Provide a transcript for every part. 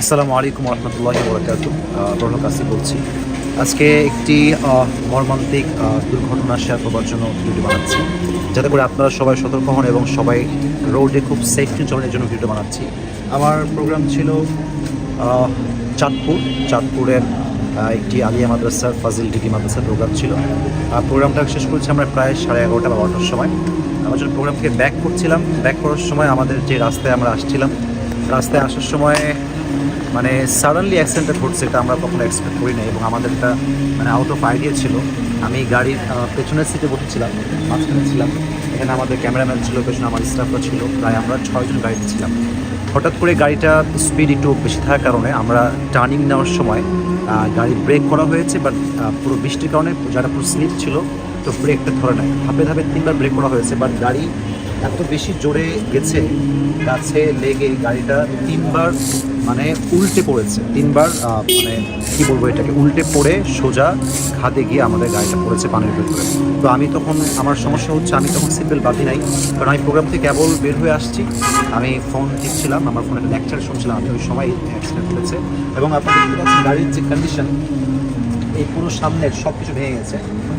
আসসালামু আলাইকুম রহমতুল্লাহ বরকাত রহল কাসি বলছি। আজকে একটি মর্মান্তিক দুর্ঘটনা শেয়ার করবার জন্য ভিডিও বানাচ্ছি। যাতে করে আপনারা সবাই সতর্ক হন এবং সবাই রোডে খুব সেফটি চলানোর জন্য ভিডিও বানাচ্ছি। আমার প্রোগ্রাম ছিল চাঁদপুর। চাঁদপুরের একটি আলিয়া মাদ্রাসার ফাজিল ডিগ্রি মাদ্রাসার প্রোগ্রাম ছিল। আর প্রোগ্রামটা শেষ করেছি আমরা প্রায় সাড়ে এগারোটা বা বারোটার সময়। আমরা যখন প্রোগ্রাম থেকে ব্যাক করছিলাম ব্যাক করার সময় আমাদের যে রাস্তায় আমরা আসছিলাম, রাস্তায় আসার সময় মানে সাডেনলি অ্যাক্সিডেন্টটা ঘটছে, এটা আমরা কখনো এক্সপেক্ট করি না এবং আমাদের একটা মানে আউট অফ আইডিয়া ছিল। আমি গাড়ির পেছনের সিটে বসেছিলাম, মাঝখানে ছিলাম। এখানে আমাদের ক্যামেরাম্যান ছিল, পেছনে আমার স্টাফরা ছিল। প্রায় আমরা ছয়জন গাড়িতে ছিলাম। হঠাৎ করে গাড়িটা স্পিড একটু বেশি থাকার কারণে আমরা টার্নিং নেওয়ার সময় গাড়ি ব্রেক করা হয়েছে বাট পুরো বৃষ্টির কারণে যারা পুরো স্লিপ ছিল, তো ব্রেকটা ধরে নেয় ধাপে ধাপে তিনবার ব্রেক করা হয়েছে বাট গাড়ি এত বেশি জোরে গেছে, গাছে লেগে গাড়িটা তিনবার মানে উল্টে পড়েছে। তিনবার মানে কি বলব এটাকে, উল্টে পড়ে সোজা খাদে গিয়ে আমাদের গাড়িটা পড়েছে পানির ভেতরে। তো আমি তখন, আমার সমস্যা হচ্ছে আমি তখন সিম্পল বাদি নাই, কারণ আমি প্রোগ্রাম থেকে কেবল বের হয়ে আসছি। আমি ফোন টিপছিলাম, আমার ফোনে একটা লেকচার শুনছিলাম, আমি ওই সময় অ্যাক্সিডেন্ট হয়েছে এবং পাচ্ছেন গাড়ির যে কন্ডিশন এই পুরো সামনের সব কিছু ভেঙে গেছে।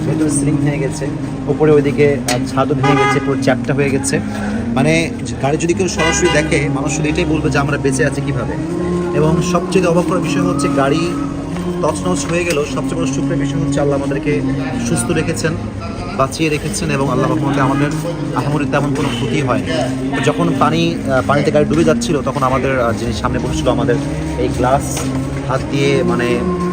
ভেতরে সিলিং ভেঙে গেছে উপরে ওইদিকে ছাদও ভেঙে গেছে, পুরো চ্যাপটা হয়ে গেছে। মানে গাড়ি যদি কেউ সরাসরি দেখে, মানুষ শুধু এটাই বলবে যে আমরা বেঁচে আছি কীভাবে। এবং সবচেয়ে অবাক করার বিষয় হচ্ছে, গাড়ি তছনছ হয়ে গেল সবচেয়ে বড় সুখের বিষয় হচ্ছে, আল্লাহ আমাদেরকে সুস্থ রেখেছেন, বাঁচিয়ে রেখেছেন, এবং আল্লাহ রহমতে আমাদের আহামরি তেমন কোনো ক্ষতি হয়নি। যখন পানি পানিতে গাড়ি ডুবে যাচ্ছিল, তখন আমাদের যিনি সামনে বসেছিল, আমাদের এই গ্লাস হাত দিয়ে মানে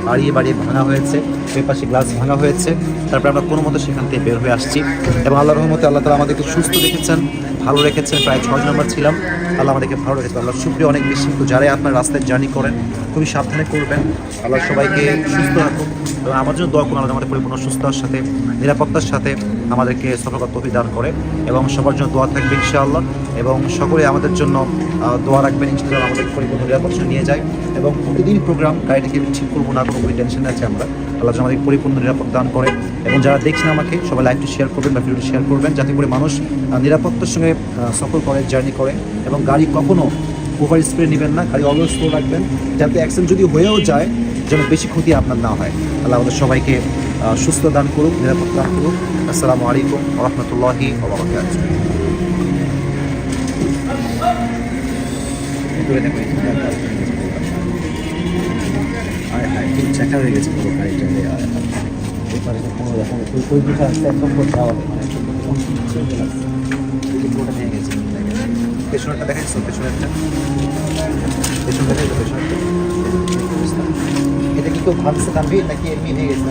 বাড়িয়ে বাড়িয়ে ভাঙা হয়েছে ওই পাশে গ্লাস ভাঙা হয়েছে। তারপরে আমরা কোনো মতো সেখান থেকে বের হয়ে আসছি। এবং আল্লাহ রহমতে আল্লাহ তালা আমাদেরকে সুস্থ রেখেছেন। ভালো রেখেছেন, প্রায় ছয় নম্বর ছিলাম। আল্লাহ আমাদেরকে ভালো রেখেছেন আল্লাহ শুক্রিয়া অনেক বেশি। তো যারাই আপনার রাস্তায় জার্নি করেন, খুবই সাবধানে করবেন। আল্লাহ সবাইকে সুস্থ রাখুন এবং আমার জন্য দোয়া করুন, আল্লাহ আমাদের পরিপূর্ণ সুস্থতার সাথে, নিরাপত্তার সাথে আমাদেরকে সফলতা তফি দান করে। এবং সবার জন্য দোয়া থাকবে ইনশাআল্লাহ। এবং সকলে আমাদের জন্য দোয়া রাখবেন, ইনশাআল্লাহ আমাদের পরিপূর্ণ নিরাপত্তা নিয়ে যায়। এবং প্রতিদিন প্রোগ্রাম গাড়িটাকে ঠিক করব না, কোনো টেনশন আছে আমরা। আল্লাহ আমাদের পরিপূর্ণ, নিরাপদ দান করে। এবং যারা দেখছেন আমাকে, সবাই লাইভটি শেয়ার করবেন বা ভিডিওটি শেয়ার করবেন, যাতে করে মানুষ নিরাপত্তার সঙ্গে সফর করে জার্নি করে। এবং গাড়ি কখনো ওভার স্পিড নেবেন না, গাড়ি অলওয়েজ স্লো রাখবেন, যাতে অ্যাক্সিডেন্ট যদি হয়েও যায়, যেন বেশি ক্ষতি আপনার না হয়। আল্লাহ আমাদের সবাইকে সুস্থ দান করুক নিরাপত্তা দান করুক। আসসালামু আলাইকুম রহমতুল্লাহি চাকা হয়ে গেছে পুরো গাড়িটা এপারে কোনো রকম ওই ওই দুটো আসতে একদম করে যাওয়া মানে পুরোটা ভেঙে গেছে। পেছনেরটা দেখাচ্ছ পেছনেরটা। পেছন দেখা পেছনেরটা এটা কি কেউ ভাবছে নামবে? নাকি এমনি ভেঙে গেছে